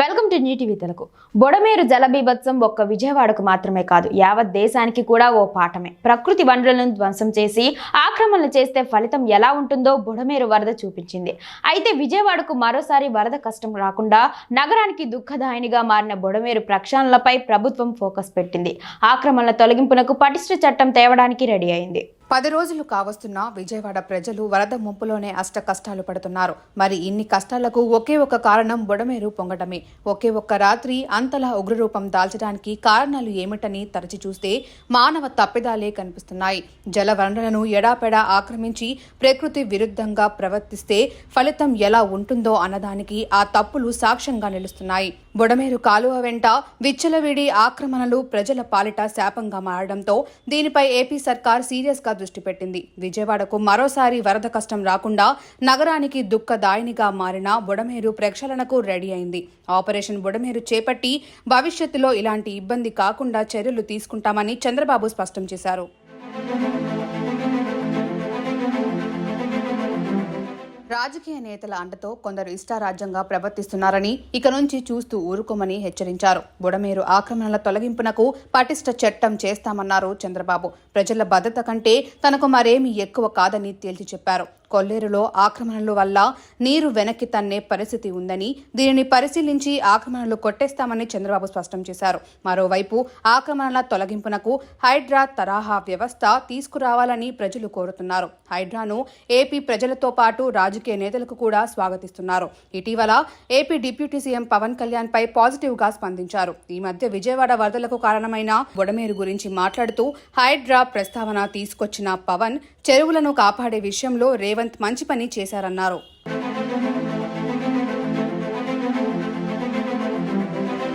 Welcome to new TV Telugu. Budameru జలబీభత్సం ఒక్క విజయవాడకు మాత్రమే కాదు యావత్ దేశానికి కూడా ఓ పాఠమే. ప్రకృతి వనరులను ధ్వంసం చేసి ఆక్రమణలు చేస్తే ఫలితం ఎలా ఉంటుందో బొడమేరు వరద చూపించింది. అయితే విజయవాడకు మరోసారి వరద కష్టం రాకుండా నగరానికి దుఃఖదాయినిగా మారిన బొడమేరు ప్రక్షాళనలపై ప్రభుత్వం ఫోకస్ పెట్టింది. ఆక్రమణల తొలగింపునకు పటిష్ట చట్టం తేవడానికి రెడీ అయింది. పది రోజులు కావస్తున్న విజయవాడ ప్రజలు వరద ముంపులోనే అష్ట కష్టాలు పడుతున్నారు. మరి ఇన్ని కష్టాలకు ఒకే ఒక కారణం బుడమేరు పొంగటమే. ఒకే ఒక్క రాత్రి అంతలా ఉగ్రరూపం దాల్చడానికి కారణాలు ఏమిటని తరచి చూస్తే మానవ తప్పిదాలే కనిపిస్తున్నాయి. జల వనరులను ఎడాపెడా ఆక్రమించి ప్రకృతి విరుద్ధంగా ప్రవర్తిస్తే ఫలితం ఎలా ఉంటుందో అన్నదానికి ఆ తప్పులు సాక్ష్యంగా నిలుస్తున్నాయి. బుడమేరు కాలువ వెంట విచ్చలవిడి ఆక్రమణలు ప్రజల పాలిట శాపంగా మారడంతో దీనిపై ఏపీ సర్కార్ సీరియస్గా దృష్టి పెట్టింది. విజయవాడకు మరోసారి వరద కష్టం రాకుండా నగరానికి దుఃఖదాయినిగా మారిన బుడమేరు ప్రక్షాళనకు రెడీ అయింది. ఆపరేషన్ బుడమేరు చేపట్టి భవిష్యత్తులో ఇలాంటి ఇబ్బంది కాకుండా చర్యలు తీసుకుంటామని చంద్రబాబు స్పష్టం చేశారు. రాజకీయ నేతల అండతో కొందరు ఇష్టారాజ్యంగా ప్రవర్తిస్తున్నారని ఇక నుంచి చూస్తూ ఊరుకోమని హెచ్చరించారు. బుడమేరు ఆక్రమణల తొలగింపునకు పటిష్ట చట్టం చేస్తామన్నారు చంద్రబాబు. ప్రజల భద్రత కంటే తనకు మరేమీ ఎక్కువ కాదని తేల్చి చెప్పారు. కొల్లేరులో ఆక్రమణల వల్ల నీరు వెనక్కి తన్నే పరిస్థితి ఉందని దీనిని పరిశీలించి ఆక్రమణలు కొట్టేస్తామని చంద్రబాబు స్పష్టం చేశారు. మరోవైపు ఆక్రమణల తొలగింపునకు హైడ్రా తరహా వ్యవస్థ తీసుకురావాలని ప్రజలు కోరుతున్నారు. హైడ్రాను ఏపీ ప్రజలతో పాటు రాజకీయ నేతలకు కూడా స్వాగతిస్తున్నారు. ఇటీవల AP deputy CM Pawan Kalyan పై పాజిటివ్గా స్పందించారు. ఈ మధ్య విజయవాడ వరదలకు కారణమైన బుడమేరు గురించి మాట్లాడుతూ హైడ్రా ప్రస్తావన తీసుకొచ్చిన పవన్ చెరువులను కాపాడే విషయంలో రేవంత్ మంచి పని చేశారన్నారు.